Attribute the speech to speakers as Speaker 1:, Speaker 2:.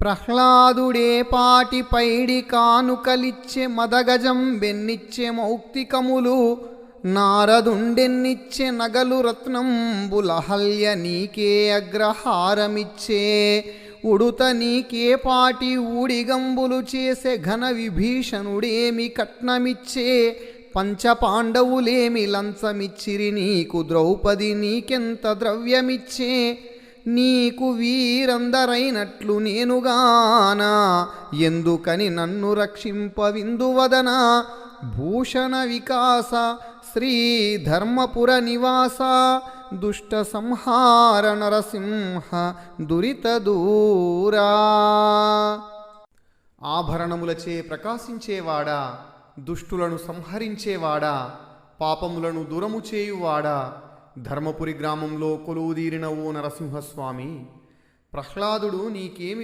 Speaker 1: ప్రహ్లాదుడే పాటి పైడి కానుకలిచ్చే మదగజం వెన్నిచ్చే మౌక్తికములు నారదుండెన్నిచ్చే నగలు రత్నంబులహల్య నీకే అగ్రహారమిచ్చే ఉడుత నీకే పాటి ఊడిగంబులు చేసే ఘన విభీషణుడేమి కట్నమిచ్చే పంచపాండవులేమి లంచమిచ్చిరి నీకు ద్రౌపది నీకెంత ద్రవ్యమిచ్చే నీకు వీరందరైనట్లు నేనుగానా? ఎందుకని నన్ను రక్షింపవిందువదనా? భూషణ వికాస శ్రీ ధర్మపుర నివాస దుష్ట సంహార నరసింహ దురిత దూరా. ఆభరణములచే ప్రకాశించేవాడా? దుష్టులను సంహరించేవాడా? పాపములను దూరము చేయువాడా? ధర్మపురి గ్రామంలో కొలువుదీరిన ఓ నరసింహస్వామి ప్రహ్లాదుడు నీకేమి